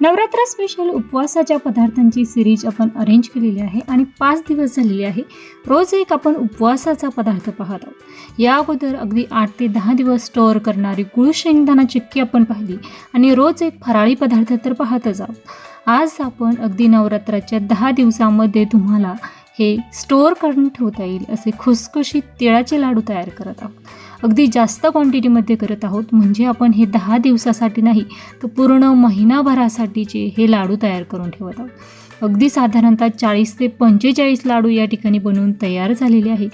Navratra special उपवासाच्या पदार्थांची series आपण अरेंज केलेली आहे आणि पाच दिवस झालेली आहे. रोज एक आपण उपवासाचा पदार्थ पाहत आहोत. या अगोदर अगदी आठ ते दहा दिवस स्टोअर करणारी गुळ शेंगदाणा चिक्की आपण पाहिली आणि रोज एक फराळी पदार्थ तर पाहतच आहोत. आज आपण अगदी नवरात्राच्या दहा दिवसामध्ये तुम्हाला हे स्टोअर करून ठेवता येईल असे खुसखुशीत तिळाचे लाडू तयार करत आहोत. अगदी जास्त क्वांटिटीमध्ये करत आहोत. म्हणजे आपण हे दहा दिवसासाठी नाही तर पूर्ण महिनाभरासाठीचे हे लाडू तयार करून ठेवत आहोत. अगदी साधारणतः चाळीस ते पंचेचाळीस लाडू या ठिकाणी बनवून तयार झालेले आहे.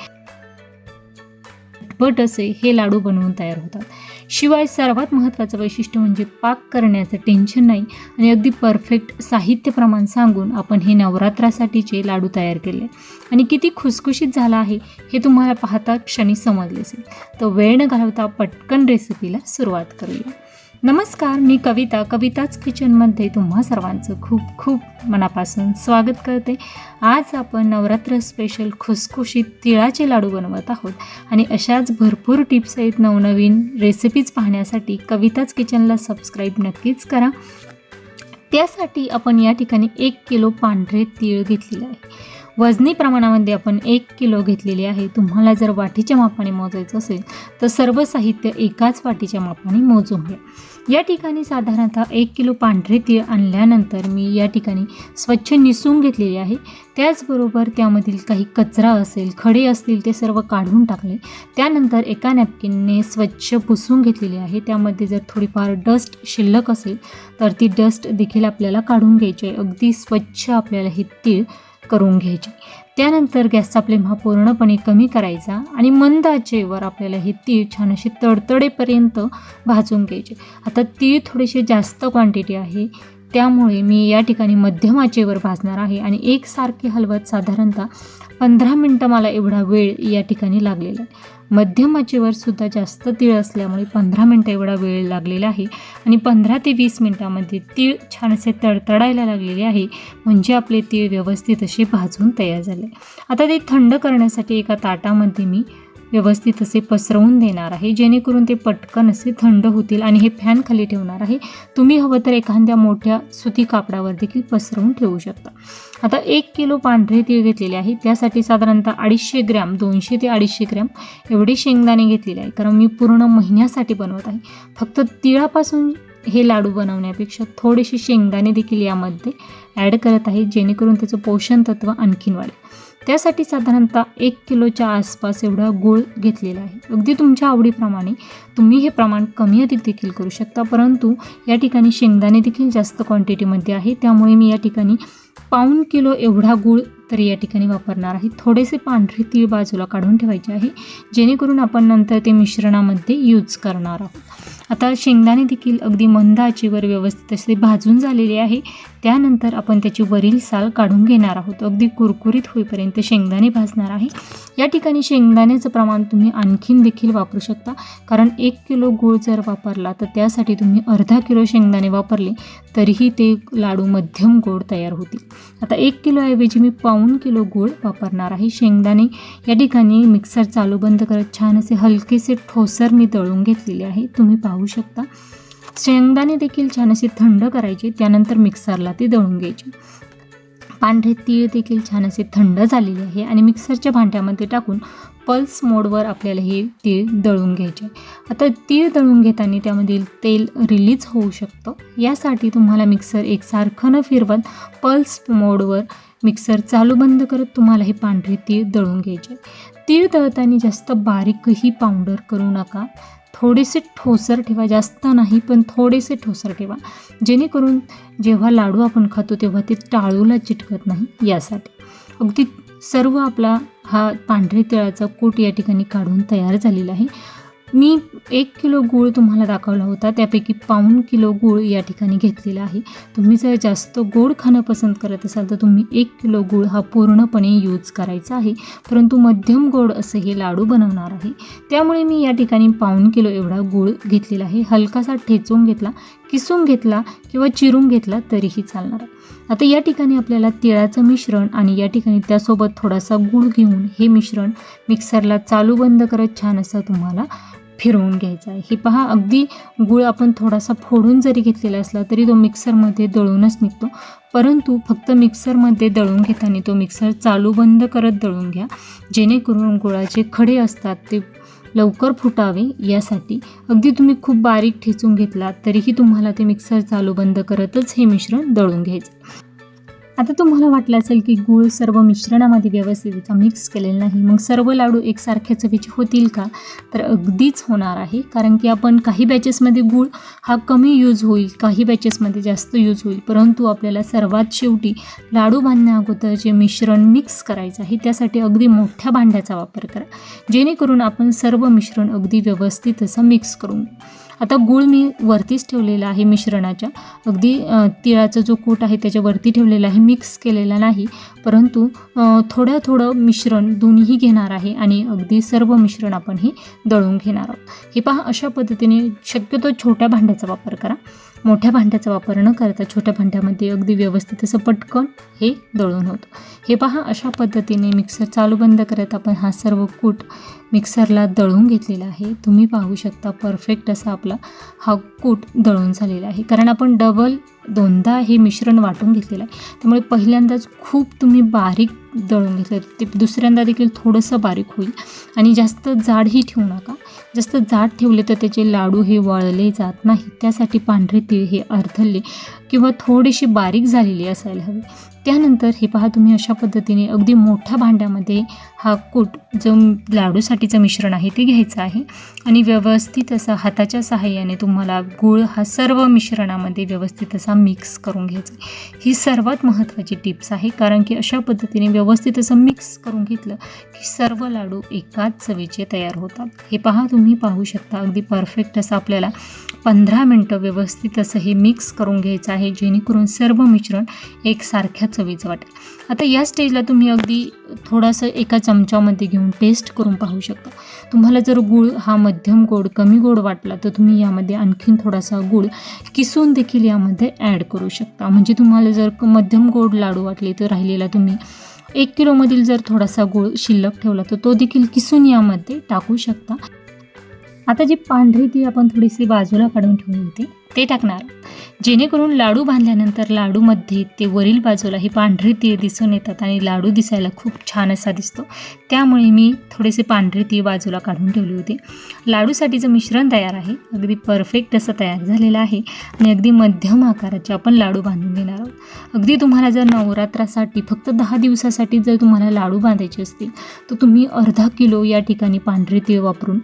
पट असे हे लाडू बनवून तयार होतात. शिवाय सर्वात महत्त्वाचं वैशिष्ट्य म्हणजे पाक करण्याचं टेन्शन नाही. आणि अगदी परफेक्ट साहित्य प्रमाण सांगून आपण हे नवरात्रासाठीचे लाडू तयार केले. आणि किती खुसखुशीत झाला आहे हे तुम्हाला पाहता क्षणी समजले असेल. तर वेळ न घालवता पटकन रेसिपीला सुरुवात करूया. नमस्कार मी कविता. कविताच किचनमध्ये तुम्हा सर्वांचं खूप खूप मनापासून स्वागत करते. आज आपण नवरात्र स्पेशल खुसखुशीत तिळाचे लाडू बनवत आहोत आणि अशाच भरपूर टिप्स आहेत नवनवीन रेसिपीज पाहण्यासाठी कविताच किचनला सबस्क्राईब नक्कीच करा. त्यासाठी आपण या ठिकाणी एक किलो पांढरे तीळ घेतलेले आहे. वजनी प्रमाणामध्ये आपण एक किलो घेतलेली आहे. तुम्हाला जर वाटीच्या मापाने मोजायचं असेल तर सर्व साहित्य एकाच वाटीच्या मापाने मोजून घ्या. या ठिकाणी साधारणतः एक किलो पांढरे तीळ आणल्यानंतर मी या ठिकाणी स्वच्छ निसून घेतलेले आहे. त्याचबरोबर त्यामधील काही कचरा असेल खडे असतील ते सर्व काढून टाकले. त्यानंतर एका नॅपकिनने स्वच्छ पुसून घेतलेले आहे. त्यामध्ये जर थोडीफार डस्ट शिल्लक असेल तर ती डस्ट देखील आपल्याला काढून घ्यायची आहे. अगदी स्वच्छ आपल्याला हे तीळ करून घ्यायची. त्यानंतर गॅसचा फ्लेम हा पूर्णपणे कमी करायचा आणि मंद आचेवर आपल्याला हे तीळ छान असे तडतडेपर्यंत भाजून घ्यायचे. आता तीळ थोडेसे जास्त क्वांटिटी आहे. त्यामुळे मी या ठिकाणी मध्यम आचेवर भाजणार आहे आणि एकसारखे हलवत साधारणतः पंधरा मिनटं मला एवढा वेळ या ठिकाणी लागलेला आहे. मध्यम आचेवर सुद्धा जास्त तीळ असल्यामुळे पंधरा मिनटं एवढा वेळ लागलेला आहे. आणि पंधरा ते वीस मिनटामध्ये तीळ छान असे तडतडायला लागलेले आहे. म्हणजे आपले तीळ व्यवस्थित असे भाजून तयार झाले. आता ते थंड करण्यासाठी एका ताटामध्ये मी व्यवस्थित असे पसरवून देणार आहे. जेणेकरून ते पटकन असे थंड होतील आणि हे फॅन खाली ठेवणार आहे. तुम्ही हवं तर एखाद्या मोठ्या सुती कापडावर देखील पसरवून ठेवू शकता. आता एक किलो पांढरे तीळ घेतलेले आहे. त्यासाठी साधारणतः अडीचशे ग्रॅम दोनशे ते अडीचशे ग्रॅम एवढे शेंगदाणे घेतलेले आहे. कारण मी पूर्ण महिन्यासाठी बनवत आहे. फक्त तिळापासून हे लाडू बनवण्यापेक्षा थोडेसे शेंगदाणे देखील यामध्ये ॲड करत आहे. जेणेकरून त्याचं पोषण तत्व आणखीन वाढेल. त्यासाठी साधारणतः एक किलोच्या आसपास एवढा गूळ घेतलेला आहे. अगदी तुमच्या आवडीप्रमाणे तुम्ही हे प्रमाण कमी अधिक देखील करू शकता. परंतु या ठिकाणी शेंगदाणे देखील जास्त क्वांटिटीमध्ये आहे. त्यामुळे मी या ठिकाणी पाऊण किलो एवढा गूळ तर या ठिकाणी वापरणार आहे. थोडेसे पांढरे तीळ बाजूला काढून ठेवायचे आहे. जेणेकरून आपण नंतर ते मिश्रणामध्ये यूज करणार आहोत. आता शेंगदाणे देखील अगदी मंद आचेवर व्यवस्थित असे भाजून झालेले आहे. त्यानंतर आपण त्याची वरील साल काढून घेणार आहोत. अगदी कुरकुरीत होईपर्यंत शेंगदाणे भाजणार आहे. या ठिकाणी शेंगदाण्याचं प्रमाण तुम्ही आणखीन देखील वापरू शकता. कारण एक किलो गूळ जर वापरला तर त्यासाठी तुम्ही अर्धा किलो शेंगदाणे वापरले तरीही ते लाडू मध्यम गोड तयार होतील. आता एक किलोऐवजी मी पाऊण किलो गूळ वापरणार आहे. शेंगदाणे या ठिकाणी मिक्सर चालू बंद करत छान असे हलकेसे ठोसर मी दळून घेतलेले आहे. तुम्ही पाहू शकता. शेंगदाणे देखील छान असे थंड करायचे त्यानंतर मिक्सरला ते दळून घ्यायचे. पांढरे तीळ देखील छान असे थंड झालेले आहे आणि मिक्सरच्या भांड्यामध्ये टाकून पल्स मोडवर आपल्याला हे तीळ दळून घ्यायचे. आता तीळ दळून घेताना त्यामधील तेल रिलीज होऊ शकतं. यासाठी तुम्हाला मिक्सर एकसारखं न फिरवत पल्स मोडवर मिक्सर चालू बंद करत तुम्हाला हे पांढरे तीळ दळून घ्यायचे. तीळ दळताना जास्त बारीकही पावडर करू नका. थोडेसे ठोसर ठेवा जास्त नाही पण थोडेसे ठोसर ठेवा. जेणेकरून जेव्हा लाडू आपण खातो तेव्हा ते टाळूला चिटकत नाही यासाठी. अगदी सर्व आपला हा पांढरे तिळाचा कोट या ठिकाणी काढून तयार झालेला आहे. मी एक किलो गूळ तुम्हाला दाखवला होता. त्यापैकी पाऊण किलो गूळ या ठिकाणी घेतलेला आहे. तुम्ही जर जास्त गोड खाणं पसंत करत असाल तर तुम्ही एक किलो गूळ हा पूर्णपणे यूज करायचा आहे. परंतु मध्यम गोड असं हे लाडू बनवणार आहे. त्यामुळे मी या ठिकाणी पाऊण किलो एवढा गूळ घेतलेला आहे. हलकासा ठेचून घेतला. किसून घेतला किंवा चिरून घेतला तरीही चालणार. आहे आता या ठिकाणी आपल्याला तिळाचं मिश्रण आणि या ठिकाणी त्यासोबत थोडासा गूळ घेऊन हे मिश्रण मिक्सरला चालू बंद करत छान असं तुम्हाला फिरवून घ्यायचा आहे. हे पहा अगदी गुळ आपण थोडासा फोडून जरी घेतलेला असला तरी तो मिक्सरमध्ये दळूनच निघतो. परंतु फक्त मिक्सरमध्ये दळून घेताना तो मिक्सर चालू बंद करत दळून घ्या. जेणेकरून गुळाचे खडे असतात ते लवकर फुटावे यासाठी. अगदी तुम्ही खूप बारीक ठेचून घेतलात तरीही तुम्हाला ते मिक्सर चालू बंद करतच हे मिश्रण दळून घ्यायचं. आता तुम्हाला वाटलं असेल की गूळ सर्व मिश्रणामध्ये व्यवस्थित मिक्स केलेलं नाही. मग सर्व लाडू एकसारख्या चवीचे होतील का? तर अगदीच होणार आहे. कारण की आपण काही बॅचेसमध्ये गूळ हा कमी यूज होईल काही बॅचेसमध्ये जास्त यूज होईल. परंतु आपल्याला सर्वात शेवटी लाडू बांधण्या अगोदर जे मिश्रण मिक्स करायचं आहे त्यासाठी अगदी मोठ्या भांड्याचा वापर करा. जेणेकरून आपण सर्व मिश्रण अगदी व्यवस्थित असं मिक्स करून आता गूळ मी वरतीच ठेवलेला आहे मिश्रणाच्या. अगदी तिळाचा जो कूट आहे त्याच्यावरती ठेवलेला आहे. मिक्स केलेला नाही. परंतु थोडं थोडं मिश्रण दोन्हीही घेणार आहे आणि अगदी सर्व मिश्रण आपण हे दळून घेणार आहोत. हे पहा अशा पद्धतीने शक्यतो छोट्या भांड्याचा वापर करा. मोठ्या भांड्याचा वापर न करता छोट्या भांड्यामध्ये अगदी व्यवस्थित असं पटकन हे दळून होतं. हे पहा अशा पद्धतीने मिक्सर चालू बंद करत आपण हा सर्व कूट मिक्सरला दळून घेतलेला आहे. तुम्ही पाहू शकता परफेक्ट असा आपला हा कूट दळून झालेला आहे. कारण आपण डबल दोनदा हे मिश्रण वाटून घेतलेलं आहे. त्यामुळे पहिल्यांदाच खूप तुम्ही बारीक दळून घेतलं ते दुसऱ्यांदा देखील थोडंसं बारीक होईल. आणि जास्त जाडही ठेवू नका. जास्त जाड ठेवले तर त्याचे लाडू हे वळले जात नाही. त्यासाठी पांढरे तीळ हे अर्धले किंवा थोडेसे बारीक झालेली असायला हवी. त्यानंतर हे पहा तुम्ही अशा पद्धतीने अगदी मोठ्या भांड्यामध्ये हा कूट जो लाडूसाठीचं मिश्रण आहे ते घ्यायचं आहे. आणि व्यवस्थित असा हाताच्या सहाय्याने तुम्हाला गूळ हा सर्व मिश्रणामध्ये व्यवस्थित असा मिक्स करून घ्यायचा ही सर्वात महत्त्वाची टिप्स आहे कारण की अशा पद्धतीने व्यवस्थित असं मिक्स करून घेतलं की सर्व लाडू एकाच चवीचे तयार होतात. हे पहा तुम्ही पाहू शकता अगदी परफेक्ट असं आपल्याला पंधरा मिनटं व्यवस्थित असं हे मिक्स करून घ्यायचं आहे जेणेकरून सर्व मिश्रण एकसारख्या चवीचं वाटेल. आता या स्टेजला तुम्ही अगदी थोडंसं एका चमच्यामध्ये घेऊन टेस्ट करून पाहू शकता. तुम्हाला जर गूळ हा मध्यम गोड कमी गोड वाटला तर तुम्ही यामध्ये आणखीन थोडासा गूळ किसून देखील यामध्ये ॲड करू शकता. म्हणजे तुम्हाला जर क- मध्यम गोड लाडू वाटले तर राहिलेला तुम्ही एक किलोमधील जर थोडासा गूळ शिल्लक ठेवला तर तो देखील किसून यामध्ये टाकू शकता. आता जी पांढरी ती आपण थोडीशी बाजूला काढून ठेवली होती ते टाकणार. जेणेकरून लाडू बांधल्यानंतर लाडूमध्ये ते वरील बाजूला हे पांढरे तीळ दिसून येतात आणि लाडू दिसायला खूप छान असा दिसतो. त्यामुळे मी थोडेसे पांढरे तीळ बाजूला काढून ठेवले होते. लाडूसाठीचं मिश्रण तयार आहे अगदी परफेक्ट असं तयार झालेलं आहे आणि अगदी मध्यम आकाराचे आपण लाडू बांधून घेणार आहोत. अगदी तुम्हाला जर नवरात्रासाठी फक्त दहा दिवसासाठी जर तुम्हाला लाडू बांधायचे असतील तर तुम्ही अर्धा किलो या ठिकाणी पांढरे तीळ वापरून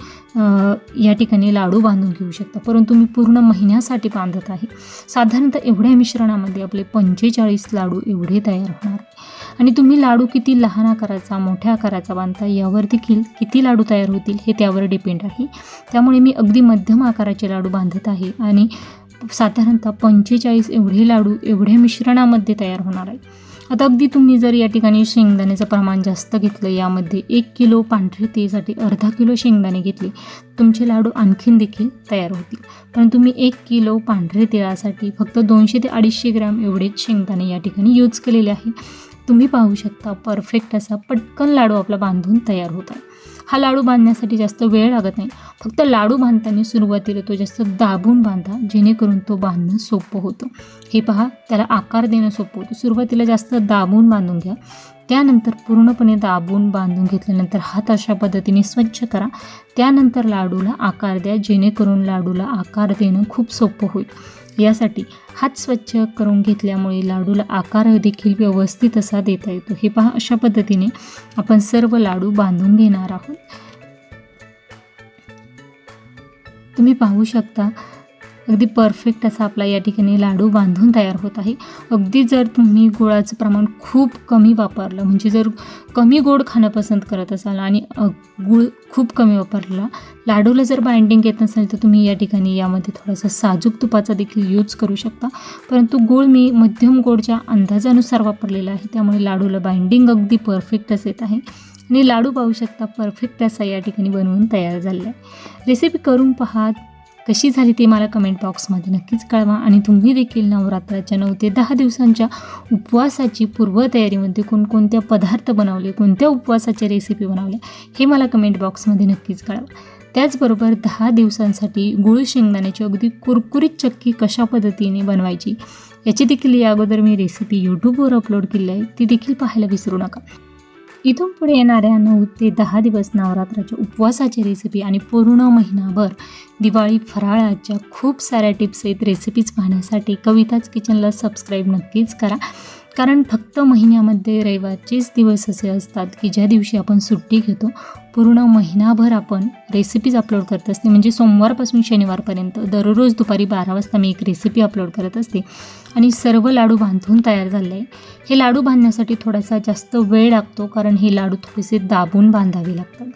या ठिकाणी लाडू बांधून घेऊ शकता. परंतु मी पूर्ण महिन्यासाठी बांधत आहे. साधारणतः एवढ्या मिश्रणामध्ये आपले पंचेचाळीस लाडू एवढे तयार होणार आहे. आणि तुम्ही लाडू किती लहान आकाराचा मोठ्या आकाराचा बांधता यावर देखील किती लाडू तयार होतील हे त्यावर डिपेंड आहे. त्यामुळे मी अगदी मध्यम आकाराचे लाडू बांधत आहे आणि साधारणतः पंचेचाळीस एवढे लाडू एवढ्या मिश्रणामध्ये तयार होणार आहे आता अगदी तुम्ही जर या ठिकाणी शेंगदाण्याचं प्रमाण जास्त घेतलं यामध्ये एक किलो पांढरे तेसाठी अर्धा किलो शेंगदाणे घेतले तुमचे लाडू आणखीन देखील तयार होतील. पण तुम्ही एक किलो पांढरे तिळासाठी फक्त दोनशे ते अडीचशे ग्रॅम एवढेच शेंगदाणे या ठिकाणी यूज केलेले आहे. तुम्ही पाहू शकता परफेक्ट असा पटकन लाडू आपला बांधून तयार होतात हा लाडू बांधण्यासाठी जास्त वेळ लागत नाही. फक्त लाडू बांधताना सुरुवातीला तो जास्त दाबून बांधा जेणेकरून तो बांधणं सोपं होतं. हे पहा त्याला आकार देणं सोपं होतं. सुरुवातीला जास्त दाबून बांधून घ्या. त्यानंतर पूर्णपणे दाबून बांधून घेतल्यानंतर हात अशा पद्धतीने स्वच्छ करा. त्यानंतर लाडूला आकार द्या जेणेकरून लाडूला आकार देणं खूप सोपं होईल. यासाठी हात स्वच्छ करून घेतल्यामुळे लाडूला आकार देखील व्यवस्थित असा देता येतो. हे पहा अशा पद्धतीने आपण सर्व लाडू बांधून घेणार आहोत. तुम्ही पाहू शकता अगदी परफेक्ट असा आपला या ठिकाणी लाडू बांधून तयार होत आहे. अगदी जर तुम्ही गुळाचं प्रमाण खूप कमी वापरलं म्हणजे जर कमी गोड खाणं पसंत करत असाल आणि गुळ खूप कमी वापरला लाडूला जर बाइंडिंग येत नसेल तर तुम्ही या ठिकाणी यामध्ये थोडासा साजूक तुपाचा देखील यूज करू शकता. परंतु गूळ मी मध्यम गोडच्या अंदाजानुसार वापरलेला आहे त्यामुळे लाडूला बाइंडिंग अगदी परफेक्टच येत आहे. आणि लाडू पाहू शकता परफेक्ट असा या ठिकाणी बनवून तयार झालेला आहे. रेसिपी करून पहा कशी झाली ते मला कमेंट बॉक्समध्ये नक्कीच कळवा. आणि तुम्ही देखील नवरात्राच्या नऊ ते दहा दिवसांच्या उपवासाची पूर्वतयारीमध्ये कोणकोणत्या पदार्थ बनवले कोणत्या उपवासाच्या रेसिपी बनवल्या हे मला कमेंट बॉक्समध्ये नक्कीच कळवा. त्याचबरोबर दहा दिवसांसाठी गुळ शेंगदाण्याची अगदी कुरकुरीत चक्की कशा पद्धतीने बनवायची याची देखील या अगोदर मी रेसिपी यूट्यूबवर अपलोड केली आहे ती देखील पाहायला विसरू नका. इथून पुढे येणाऱ्या नऊ ते दहा दिवस नवरात्राच्या उपवासाची रेसिपी आणि पूर्ण महिनाभर दिवाळी फराळाच्या खूप साऱ्या टिप्स आहेत. रेसिपीज पाहण्यासाठी कविताच किचनला सबस्क्राईब नक्कीच करा. कारण फक्त महिन्यामध्ये रविवारचेच दिवस असे असतात की ज्या दिवशी आपण सुट्टी घेतो पूर्ण महिनाभर आपण रेसिपीज अपलोड करत असते. म्हणजे सोमवारपासून शनिवारपर्यंत दररोज दुपारी बारा वाजता मी एक रेसिपी अपलोड करत असते. आणि सर्व लाडू बांधून तयार झाले हे लाडू बांधण्यासाठी थोडासा जास्त वेळ लागतो कारण हे लाडू थोडेसे दाबून बांधावे लागतात.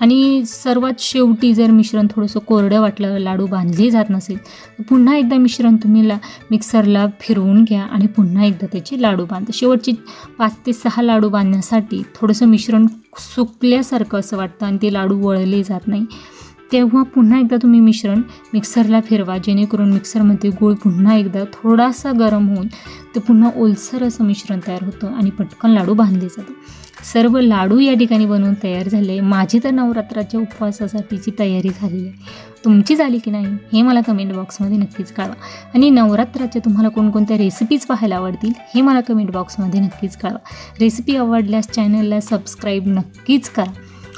आणि सर्वात शेवटी जर मिश्रण थोडंसं कोरडं वाटलं लाडू बांधले जात नसेल तर पुन्हा एकदा मिश्रण तुम्ही ला मिक्सरला फिरवून घ्या आणि पुन्हा एकदा त्याचे लाडू बांधा. शेवटचे पाच ते सहा लाडू बांधण्यासाठी थोडंसं मिश्रण सुकल्यासारखं असं वाटतं आणि ते लाडू वळले जात नाही. तेव्हा पुन्हा एकदा तुम्ही मिश्रण मिक्सरला फिरवा जेणेकरून मिक्सरमध्ये गूळ पुन्हा एकदा थोडासा गरम होऊन ते पुन्हा ओलसर असं मिश्रण तयार होतं आणि पटकन लाडू बांधले जातात. सर्व लाडू या ठिकाणी बनवून तयार झाले. माझी तर नवरात्राच्या उपवासासाठीची तयारी झालेली आहे. तुमची झाली की नाही हे मला कमेंट बॉक्समध्ये नक्कीच कळवा. आणि नवरात्राच्या तुम्हाला कोणकोणत्या रेसिपीज पाहायला आवडतील हे मला कमेंट बॉक्समध्ये नक्कीच कळवा. रेसिपी आवडल्यास चॅनलला सबस्क्राईब नक्कीच करा.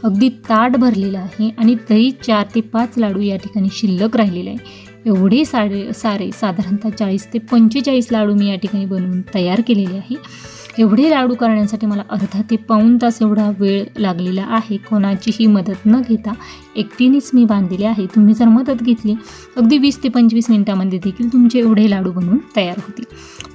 अगदी ताट भरलेलं आहे आणि तरी चार ते पाच लाडू या ठिकाणी शिल्लक राहिलेले आहे. एवढे सारे सारे साधारणतः चाळीस ते पंचेचाळीस लाडू मी या ठिकाणी बनवून तयार केलेले आहे. एवढे लाडू करण्यासाठी मला अर्धा ते पाऊण तास एवढा वेळ लागलेला आहे. कोणाचीही मदत न घेता एकटीनेच मी बांधलेले आहे. तुम्ही जर मदत घेतली अगदी वीस ते पंचवीस मिनिटामध्ये देखील तुमचे एवढे लाडू बनवून तयार होतील.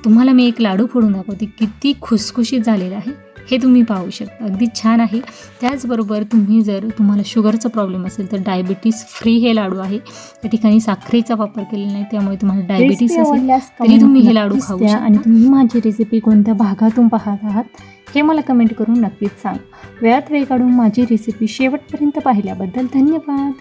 तुम्हाला मी एक लाडू फोडून दाखवते. किती खुसखुशीत झालेला आहे. हे तुम्ही पाहू शकता. अगदी छान आहे. त्याचबरोबर तुम्ही जर तुम्हाला शुगरचा प्रॉब्लेम असेल तर डायबिटीस फ्री हे लाडू आहे. त्या ठिकाणी साखरेचा वापर केलेला नाही त्यामुळे तुम्हाला डायबिटीस असेल तरी तुम्ही हे लाडू खाऊ शकता आणि तुम्ही माझी रेसिपी कोणत्या भागातून पाहत आहात हे मला कमेंट करून नक्कीच सांग. वेळात वेळ काढून माझी रेसिपी शेवटपर्यंत पाहिल्याबद्दल धन्यवाद.